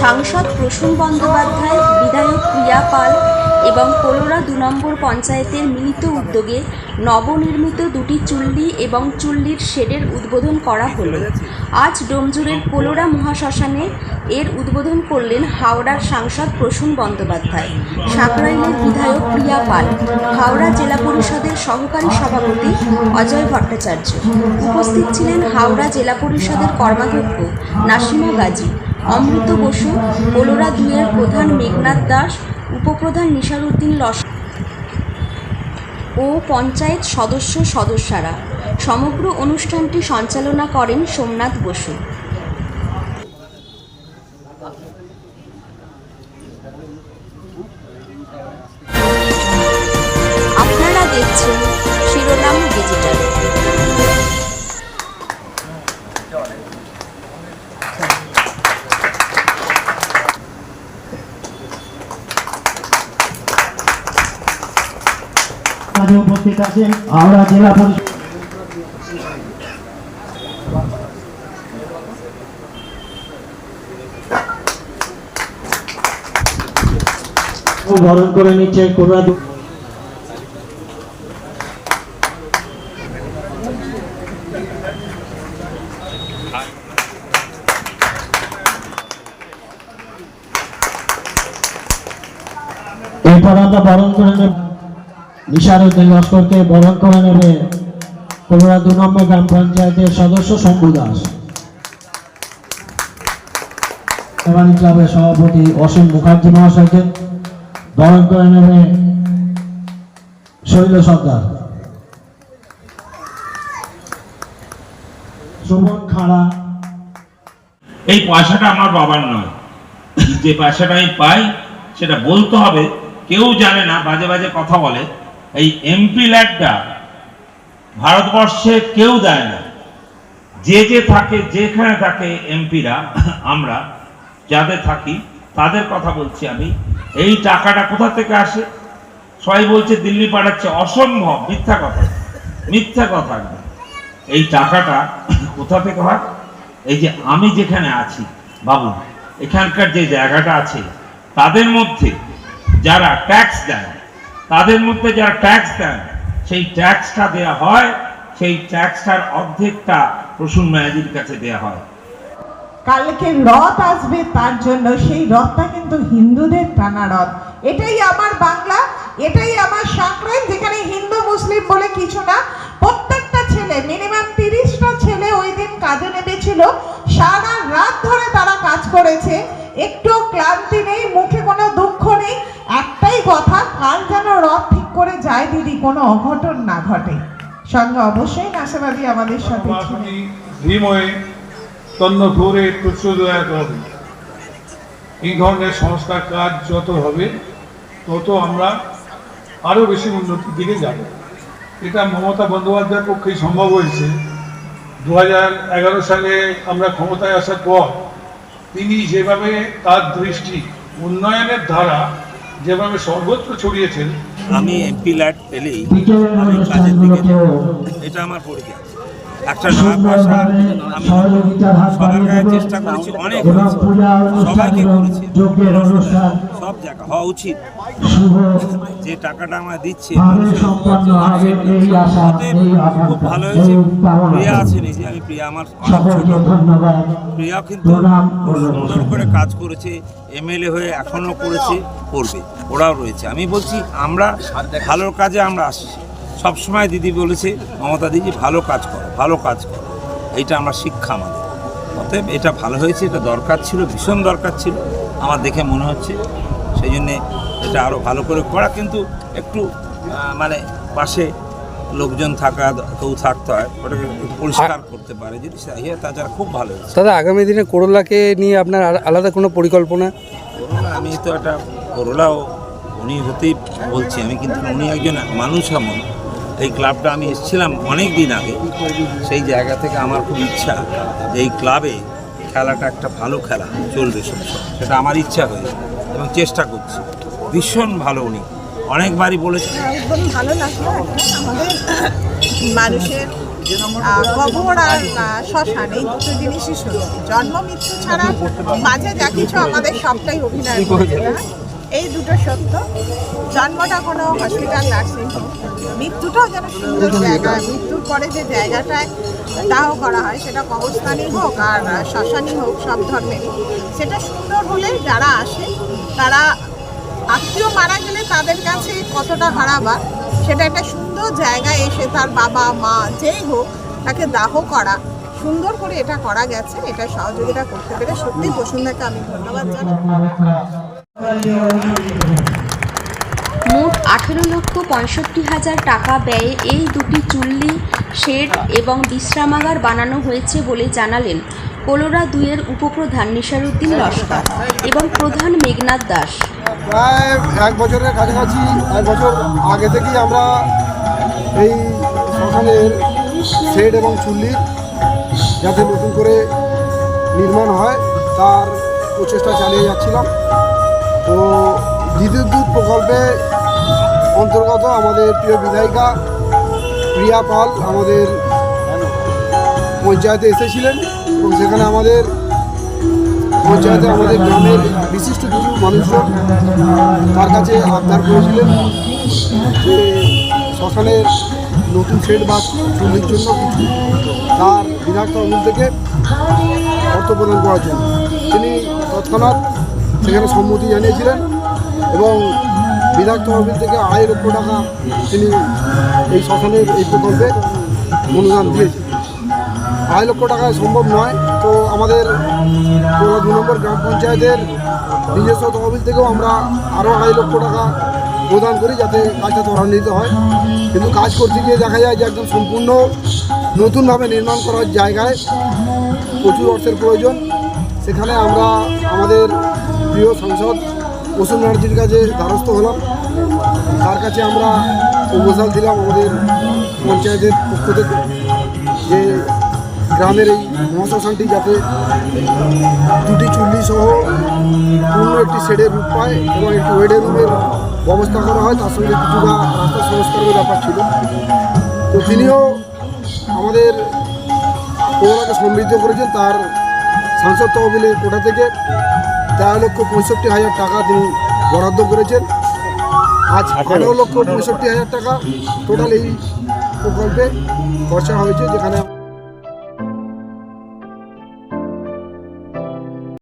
সাংসদ প্রসূন বন্দ্যোপাধ্যায়, বিধায়ক প্রিয়া পাল এবং কোলোরা দু নম্বর পঞ্চায়েতের মিলিত উদ্যোগে নবনির্মিত দুটি চুল্লি এবং চুল্লির শেডের উদ্বোধন করা হলো। আজ ডোমজুরের কোলোরা মহাশ্মশানে এর উদ্বোধন করলেন হাওড়ার সাংসদ প্রসূন বন্দ্যোপাধ্যায় সাকরাইলের বিধায়ক প্রিয়া পাল, হাওড়া জেলা পরিষদের সহকারী সভাপতি অজয় ভট্টাচার্য। উপস্থিত ছিলেন হাওড়া জেলা পরিষদের কর্মাধ্যক্ষ নাসিমা গাজী অমৃত বসু কোলোরা দুইয়ের প্রধান মেঘনাথ দাস, উপপ্রধান নিশারুদ্দিন লস ও পঞ্চায়েত সদস্য সদস্যরা। সমগ্র অনুষ্ঠানটি সঞ্চালনা করেন সোমনাথ বসু। আপনারা দেখছেন শিরোনাম ডিজিটাল। আজ উপস্থিত আছেন হাওড়া জেলা পরিষদ বরণ করে নিচ্ছে এরপর আমরা বরণ করে নেব। নিশারুদ্দিন লস্করকে বরণ করে নেবে কোমরা দু নম্বর গ্রাম পঞ্চায়েতের সদস্য শম্ভু দাস। সেবানী ক্লাবের সভাপতি অসীম মুখার্জি মহাশয়কে বরণ করে নেবে শৈল সর্দার। সুমন খাড়া। এই পয়সাটা আমার বাবার নয়। যে পয়সাটা আমি পাই, সেটা বলতে হবে। কেউ জানে না, বাজে বাজে কথা বলে। এই এমপি ল্যাডটা ভারতবর্ষে কেউ দেয় না। যে যে থাকে, যেখানে থাকে এমপিরা আমরা যাদের থাকি, তাদের কথা বলছি আমি। এই টাকাটা কোথা থেকে আসে? সবাই বলছে দিল্লি পাঠাচ্ছে। অসম্ভব, মিথ্যা কথা। মিথ্যা কথা। এই টাকাটা কোথা থেকে হয়? এই যে আমি যেখানে আছি, বাবু, এখানকার যে জায়গাটা আছে, তাদের মধ্যে যারা ট্যাক্স দেয় তাদের মধ্যে যারা ট্যাক্স দেন, সেই ট্যাক্সটা দেয়া হয়, সেই ট্যাক্সটার অর্ধেকটা প্রসূন ম্যাজির কাছে দেয়া হয়। কালকে রথ আসবে, তার জন্য সেই রথটা কিন্তু হিন্দুদের টানা রথ। এটাই আমার বাংলা, এটাই আমার সংক্রান্ত যেখানে হিন্দু, মুসলিম বলে কিছু না। কোনো অঘটন না ঘটে। সঙ্গে অবশ্যই নাশাবাদী আমাদের সাথে এই ধরনের সংস্কার কাজ যত হবে, তত আমরা আরও বেশি উন্নতির দিকে যাব। এটা মমতা বন্দ্যোপাধ্যায়ের পক্ষেই সম্ভব হয়েছে। দু সালে আমরা ক্ষমতায় আসার পর তিনি যেভাবে তার দৃষ্টি, উন্নয়নের ধারা যেভাবে সর্বত্র ছড়িয়েছেন আমি এমপি ল্যাড পেলেই আমি কাজের দিকে এটা আমার পরিচয়। একটা পয়সা আমি সবার গায়ে চেষ্টা করেছি অনেক সবাইকে করেছি। সব জায়গা হওয়া উচিত। যে টাকাটা আমায় দিচ্ছে খুব ভালো হয়েছে। প্রিয়া। আছে নিজে আমি প্রিয়া আমার অনেক ছোট। প্রিয়া কিন্তু খুব সুন্দর করে কাজ করেছে এমএলএ হয়ে এখনও করেছে করবে। ওরাও রয়েছে। আমি বলছি আমরা ভালোর কাজে আমরা আসছি। সবসময় দিদি বলেছে মমতা দিদি ভালো কাজ করো ভালো কাজ করো। এইটা আমরা শিক্ষা আমাদের। অতএব এটা ভালো হয়েছে এটা দরকার ছিল ভীষণ দরকার ছিল। আমার দেখে মনে হচ্ছে সেই জন্যে এটা আরও ভালো করে করা। কিন্তু একটু মানে পাশে লোকজন থাকা কেউ থাকতে হয় ওটাকে পরিষ্কার করতে পারে। যদি সেই তাছাড়া খুব ভালো হয়েছে। দাদা আগামী দিনে করোলাকে নিয়ে আপনার আলাদা কোনো পরিকল্পনা? করোনা আমি তো একটা করোলাও উনি হতেই বলছি। আমি কিন্তু উনি একজন মানুষ এমন এই ক্লাবটা আমি এসেছিলাম অনেক দিন আগে। সেই জায়গা থেকে আমার খুব ইচ্ছা যে এই ক্লাবে খেলাটা একটা ভালো খেলা চলবে সবসময় সেটা আমার ইচ্ছা হয়েছে এবং চেষ্টা করছি। ভীষণ ভালো উনি। অনেকবারই বলেছেন একদম ভালো মানুষের জন্ম, মৃত্যু ছাড়া মাঝে যা কিছু আমাদের সবটাই অভিনয়? এই দুটো সত্য। জন্মটা কোনো হসপিটাল নার্সিং হোম মৃত্যুটাও যেন সুন্দর জায়গা। মৃত্যুর পরে যে জায়গাটায় দাহ করা হয় সেটা কবরস্থানই হোক আর শ্মশানই হোক সব ধর্মেরই। সেটা সুন্দর হলে যারা আসে তারা আত্মীয় মারা গেলে তাদের কাছে কতটা হারাবার সেটা একটা সুন্দর জায়গায় এসে তার বাবা মা যেই হোক তাকে দাহ করা সুন্দর করে এটা করা গেছে এটা সহযোগিতা করতে পেরে সত্যি বসুন্ধাকে আমি ধন্যবাদ জানাই। মোট আঠেরো লক্ষ পঁয়ষট্টি হাজার টাকা ব্যয়ে এই দুটি চুল্লি শেড এবং বিশ্রামাগার বানানো হয়েছে বলে জানালেন কোলোরা দুইয়ের উপপ্রধান নিশারুদ্দিন লস্কর এবং প্রধান মেঘনাথ দাস। প্রায় এক বছরের কাছাকাছি, এক বছর আগে থেকেই আমরা এই শ্মশানের শেড এবং চুল্লি যাতে নতুন করে নির্মাণ হয়, তার প্রচেষ্টা চালিয়ে যাচ্ছিলাম। তো বিদ্যুৎ দুধ প্রকল্পে অন্তর্গত আমাদের প্রিয় বিধায়িকা প্রিয়া পাল আমাদের পঞ্চায়েতে এসেছিলেন এবং সেখানে আমাদের পঞ্চায়েতে আমাদের গ্রামের বিশিষ্ট কিছু মানুষজন তার কাছে আবদার করেছিলেন যে শ্মশানের নতুন শেড বা চুল্লির জন্য কিছু তার বিধায়ক তহবিল থেকে অর্থ প্রদান করার জন্য। তিনি তৎক্ষণাৎ সেখানে সম্মতি জানিয়েছিলেন এবং বিধায়ক তহবিল থেকে আড়াই লক্ষ টাকা তিনি এই শ্মশানের এই প্রকল্পে অনুদান দিয়েছেন। আড়াই লক্ষ টাকায় সম্ভব নয়, তো আমাদের দু নম্বর গ্রাম পঞ্চায়েতের নিজস্ব তহবিল থেকেও আমরা আরও আড়াই লক্ষ টাকা প্রদান করি যাতে কাজটা ত্বরান্বিত হয়। কিন্তু কাজ করতে গিয়ে দেখা যায় যে একদম সম্পূর্ণ নতুনভাবে নির্মাণ করার জায়গায় প্রচুর অর্থের প্রয়োজন। সেখানে আমরা আমাদের প্রিয় সাংসদ বসুন ব্যানার্জির কাছে দ্বারস্থ হলাম। তার কাছে আমরা প্রপোজাল দিলাম আমাদের পঞ্চায়েতের পক্ষ থেকে যে গ্রামের এই মহাশ্মশানটি যাতে দুটি চুল্লি সহ পূর্ণ একটি শেডের রূপ পায় এবং একটি ওয়েডের রুমের ব্যবস্থা করা হয়, তার সঙ্গে কিছুটা রাস্তা সংস্কারের ব্যাপার ছিল। তো তিনিও আমাদের পৌরাকে সমৃদ্ধ করেছেন, তার সাংসদ তহবিলের কোটা থেকে। তেরো লক্ষ পঁয়ষট্টি হাজার টাকা তিনি বরাদ্দ করেছেন। আজ আঠারো লক্ষ পঁয়ষট্টি হাজার টাকা টোটাল এই প্রকল্পে খরচা হয়েছে যেখানে